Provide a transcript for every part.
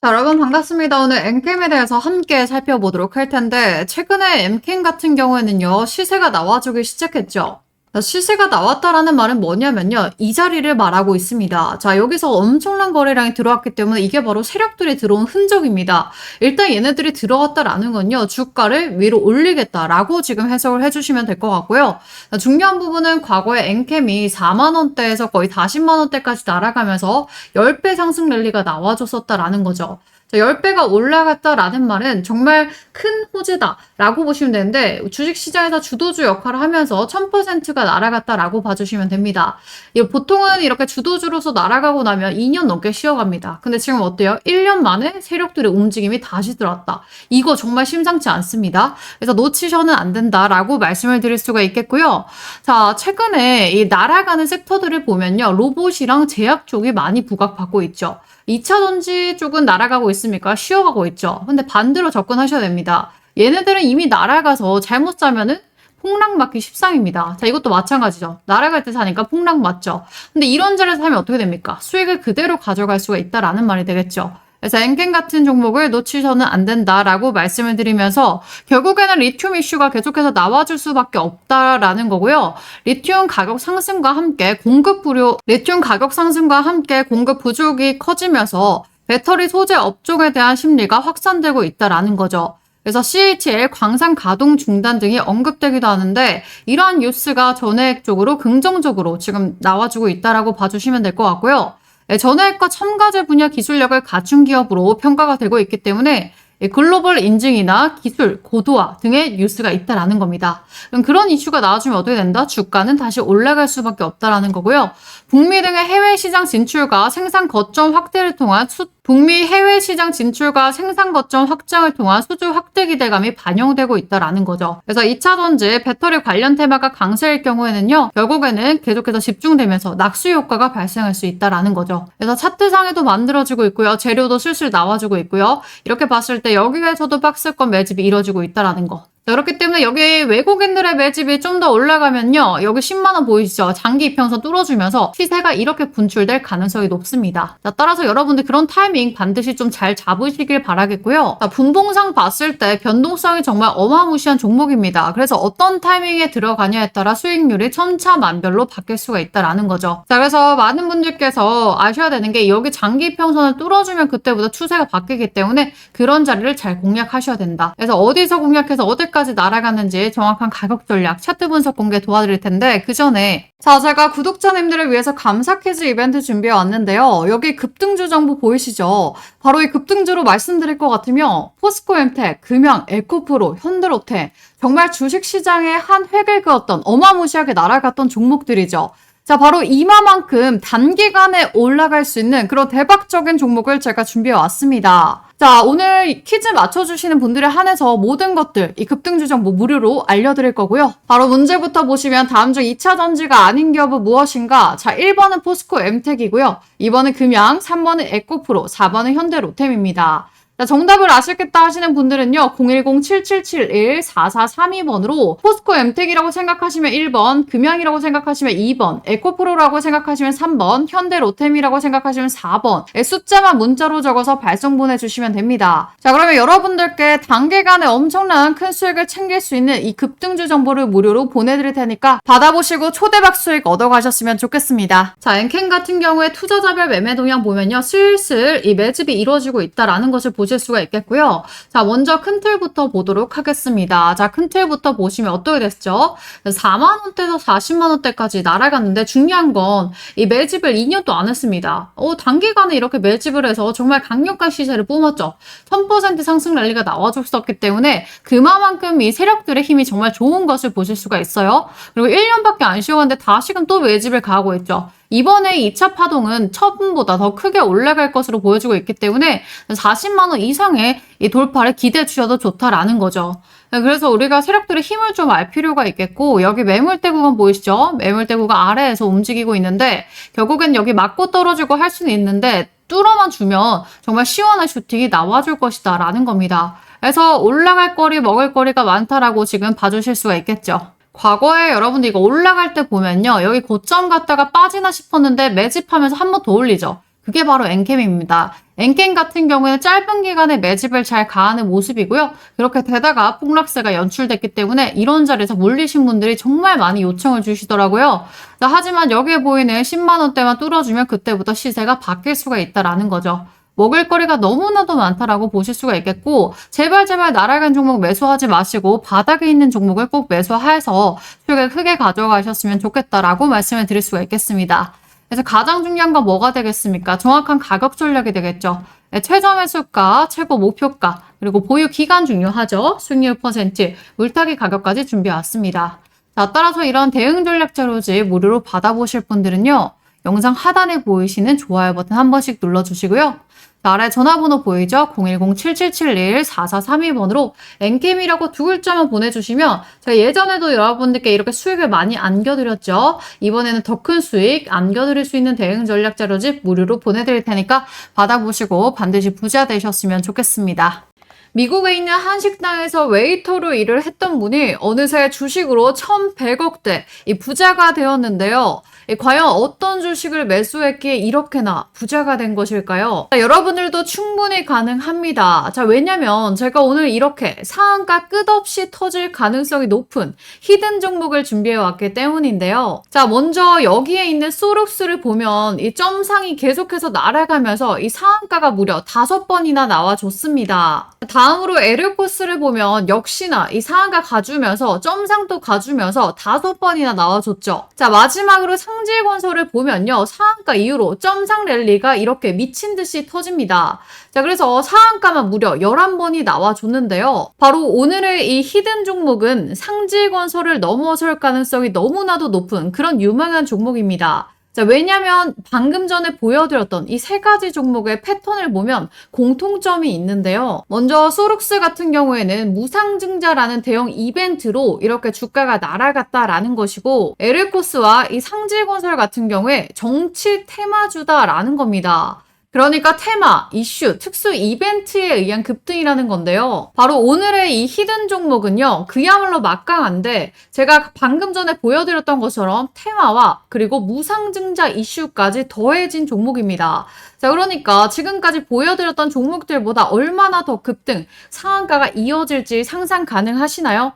자, 여러분 반갑습니다. 오늘 엠캠에 대해서 함께 살펴보도록 할 텐데, 최근에 엠캠 같은 경우에는요, 시세가 나와주기 시작했죠. 자, 시세가 나왔다라는 말은 뭐냐면요, 이 자리를 말하고 있습니다. 자, 여기서 엄청난 거래량이 들어왔기 때문에 이게 바로 세력들이 들어온 흔적입니다. 일단 얘네들이 들어왔다라는 건요, 주가를 위로 올리겠다라고 지금 해석을 해주시면 될 것 같고요. 자, 중요한 부분은 과거에 엠캠이 4만원대에서 거의 40만원대까지 날아가면서 10배 상승 랠리가 나와줬었다라는 거죠. 자, 10배가 올라갔다라는 말은 정말 큰 호재다라고 보시면 되는데 주식시장에서 주도주 역할을 하면서 1000%가 날아갔다라고 봐주시면 됩니다. 이 보통은 이렇게 주도주로서 날아가고 나면 2년 넘게 쉬어갑니다. 근데 지금 어때요? 1년 만에 세력들의 움직임이 다시 들어왔다. 이거 정말 심상치 않습니다. 그래서 놓치셔는 안 된다라고 말씀을 드릴 수가 있겠고요. 자, 최근에 이 날아가는 섹터들을 보면요. 로봇이랑 제약 쪽이 많이 부각받고 있죠. 2차 전지 쪽은 날아가고 있습니 까? 쉬어가고 있죠. 근데 반대로 접근하셔야 됩니다. 얘네들은 이미 날아가서 잘못 사면은 폭락 맞기 십상입니다. 자, 이것도 마찬가지죠. 날아갈 때 사니까 폭락 맞죠. 근데 이런 자리에서 사면 어떻게 됩니까? 수익을 그대로 가져갈 수가 있다라는 말이 되겠죠. 그래서 엔겐 같은 종목을 놓치셔는 안 된다라고 말씀을 드리면서 결국에는 리튬 이슈가 계속해서 나와줄 수밖에 없다라는 거고요. 리튬 가격 상승과 함께 공급 불요, 리튬 가격 상승과 함께 공급 부족이 커지면서 배터리 소재 업종에 대한 심리가 확산되고 있다라는 거죠. 그래서 CHL 광산 가동 중단 등이 언급되기도 하는데 이러한 뉴스가 전해액 쪽으로 긍정적으로 지금 나와주고 있다라고 봐주시면 될 것 같고요. 네, 전해액과 첨가제 분야 기술력을 갖춘 기업으로 평가가 되고 있기 때문에 글로벌 인증이나 기술, 고도화 등의 뉴스가 있다라는 겁니다. 그럼 그런 이슈가 나와주면 어떻게 된다? 주가는 다시 올라갈 수밖에 없다라는 거고요. 북미 등의 해외 시장 진출과 생산 거점 확대를 통한 수, 북미 해외 시장 진출과 생산 거점 확장을 통한 수주 확대 기대감이 반영되고 있다라는 거죠. 그래서 2차 전지 배터리 관련 테마가 강세일 경우에는요, 결국에는 계속해서 집중되면서 낙수 효과가 발생할 수 있다라는 거죠. 그래서 차트상에도 만들어지고 있고요, 재료도 슬슬 나와주고 있고요. 이렇게 봤을 때 여기에서도 박스권 매집이 이뤄지고 있다라는 거. 자, 그렇기 때문에 여기 외국인들의 매집이 좀 더 올라가면요. 여기 10만원 보이시죠? 장기 이평선 뚫어주면서 시세가 이렇게 분출될 가능성이 높습니다. 자, 따라서 여러분들 그런 타이밍 반드시 좀 잘 잡으시길 바라겠고요. 자, 분봉상 봤을 때 변동성이 정말 어마무시한 종목입니다. 그래서 어떤 타이밍에 들어가냐에 따라 수익률이 천차만별로 바뀔 수가 있다라는 거죠. 자, 그래서 많은 분들께서 아셔야 되는 게 여기 장기 이평선을 뚫어주면 그때부터 추세가 바뀌기 때문에 그런 자리를 잘 공략하셔야 된다. 그래서 어디서 공략해서 어디까지 날아가는지 정확한 가격 전략, 차트 분석 공개 도와드릴 텐데 그 전에 자 제가 구독자님들을 위해서 감사 퀴즈 이벤트 준비해 왔는데요. 여기 급등주 정보 보이시죠? 바로 이 급등주로 말씀드릴 것 같으면 포스코 엠텍, 금양, 에코프로, 현대로템 정말 주식시장의 한 획을 그었던 어마무시하게 날아갔던 종목들이죠. 자, 바로 이마만큼 단기간에 올라갈 수 있는 그런 대박적인 종목을 제가 준비해 왔습니다. 자, 오늘 퀴즈 맞춰주시는 분들에 한해서 모든 것들, 이 급등주 정 보 무료로 알려드릴 거고요. 바로 문제부터 보시면 다음 중 2차 전지가 아닌 기업은 무엇인가? 자, 1번은 포스코 엠텍이고요. 2번은 금양, 3번은 에코프로, 4번은 현대로템입니다. 자, 정답을 아시겠다 하시는 분들은요, 010-7771-4432번으로 포스코 엠텍이라고 생각하시면 1번, 금양이라고 생각하시면 2번, 에코프로라고 생각하시면 3번, 현대 로템이라고 생각하시면 4번, 숫자만 문자로 적어서 발송 보내주시면 됩니다. 자, 그러면 여러분들께 단기간에 엄청난 큰 수익을 챙길 수 있는 이 급등주 정보를 무료로 보내드릴 테니까 받아보시고 초대박 수익 얻어가셨으면 좋겠습니다. 자, 엔캔 같은 경우에 투자자별 매매 동향 보면요, 슬슬 이 매집이 이루어지고 있다라는 것을 보시 보실 수가 있겠고요. 자, 먼저 큰 틀부터 보도록 하겠습니다. 자, 큰 틀부터 보시면 어떻게 됐죠? 4만 원대에서 40만 원대까지 날아갔는데 중요한 건 이 매집을 2년도 안 했습니다. 어, 단기간에 이렇게 매집을 해서 정말 강력한 시세를 뿜었죠. 1000% 상승 랠리가 나와줬었기 때문에 그만큼 이 세력들의 힘이 정말 좋은 것을 보실 수가 있어요. 그리고 1년밖에 안 쉬어갔는데 다시금 또 매집을 가하고 있죠. 이번에 2차 파동은 처음보다 더 크게 올라갈 것으로 보여지고 있기 때문에 40만 원 이상의 이 돌파를 기대해 주셔도 좋다라는 거죠. 그래서 우리가 세력들의 힘을 좀 알 필요가 있겠고 여기 매물대 구간 보이시죠? 매물대 구간 아래에서 움직이고 있는데 결국엔 여기 맞고 떨어지고 할 수는 있는데 뚫어만 주면 정말 시원한 슈팅이 나와줄 것이다 라는 겁니다. 그래서 올라갈 거리 먹을 거리가 많다라고 지금 봐주실 수가 있겠죠. 과거에 여러분들 이거 올라갈 때 보면요. 여기 고점 갔다가 빠지나 싶었는데 매집하면서 한 번 더 올리죠. 그게 바로 엔캠입니다. 엔게임 같은 경우에는 짧은 기간에 매집을 잘 가하는 모습이고요. 그렇게 되다가 폭락세가 연출됐기 때문에 이런 자리에서 몰리신 분들이 정말 많이 요청을 주시더라고요. 자, 하지만 여기에 보이는 10만 원대만 뚫어주면 그때부터 시세가 바뀔 수가 있다라는 거죠. 먹을 거리가 너무나도 많다라고 보실 수가 있겠고 제발 제발 날아간 종목 매수하지 마시고 바닥에 있는 종목을 꼭 매수해서 수익을 크게 가져가셨으면 좋겠다라고 말씀을 드릴 수가 있겠습니다. 그래서 가장 중요한 건 뭐가 되겠습니까? 정확한 가격 전략이 되겠죠. 네, 최저 매수가, 최고 목표가, 그리고 보유 기간 중요하죠. 수익률 퍼센트, 물타기 가격까지 준비해 왔습니다. 자, 따라서 이런 대응 전략 자료지 무료로 받아보실 분들은요. 영상 하단에 보이시는 좋아요 버튼 한 번씩 눌러주시고요. 자, 아래 전화번호 보이죠? 010-7771-4432번으로 엔캠이라고 두 글자만 보내주시면 제가 예전에도 여러분들께 이렇게 수익을 많이 안겨드렸죠. 이번에는 더 큰 수익 안겨드릴 수 있는 대응 전략 자료집 무료로 보내드릴 테니까 받아보시고 반드시 부자 되셨으면 좋겠습니다. 미국에 있는 한 식당에서 웨이터로 일을 했던 분이 어느새 주식으로 1,100억대 이 부자가 되었는데요. 이 과연 어떤 주식을 매수했기에 이렇게나 부자가 된 것일까요? 자, 여러분들도 충분히 가능합니다. 자, 왜냐면 제가 오늘 이렇게 상한가 끝없이 터질 가능성이 높은 히든 종목을 준비해 왔기 때문인데요. 자, 먼저 여기에 있는 소룩스를 보면 이 점상이 계속해서 날아가면서 이 상한가가 무려 다섯 번이나 나와줬습니다. 다음으로 에르 코스를 보면 역시나 이 상한가 가주면서 점상도 가주면서 다섯 번이나 나와줬죠. 자, 마지막으로 상질건설을 보면요. 상한가 이후로 점상 랠리가 이렇게 미친 듯이 터집니다. 자, 그래서 상한가만 무려 11번이 나와줬는데요. 바로 오늘의 이 히든 종목은 상질건설을 넘어설 가능성이 너무나도 높은 그런 유망한 종목입니다. 자, 왜냐면 방금 전에 보여드렸던 이 세 가지 종목의 패턴을 보면 공통점이 있는데요. 먼저 소룩스 같은 경우에는 무상증자라는 대형 이벤트로 이렇게 주가가 날아갔다라는 것이고 에르코스와 이 상질건설 같은 경우에 정치 테마주다라는 겁니다. 그러니까 테마, 이슈, 특수 이벤트에 의한 급등이라는 건데요. 바로 오늘의 이 히든 종목은요. 그야말로 막강한데 제가 방금 전에 보여드렸던 것처럼 테마와 그리고 무상증자 이슈까지 더해진 종목입니다. 자, 그러니까 지금까지 보여드렸던 종목들보다 얼마나 더 급등, 상한가가 이어질지 상상 가능하시나요?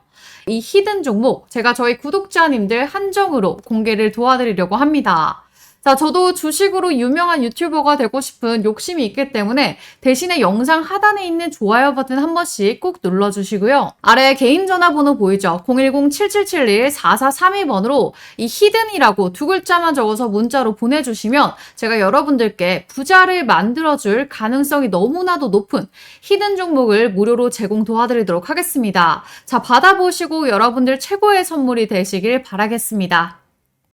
이 히든 종목 제가 저희 구독자님들 한정으로 공개를 도와드리려고 합니다. 자, 저도 주식으로 유명한 유튜버가 되고 싶은 욕심이 있기 때문에 대신에 영상 하단에 있는 좋아요 버튼 한 번씩 꼭 눌러주시고요. 아래 개인 전화번호 보이죠? 010-7771-4432번으로 이 히든이라고 두 글자만 적어서 문자로 보내주시면 제가 여러분들께 부자를 만들어줄 가능성이 너무나도 높은 히든 종목을 무료로 제공 도와드리도록 하겠습니다. 자, 받아보시고 여러분들 최고의 선물이 되시길 바라겠습니다.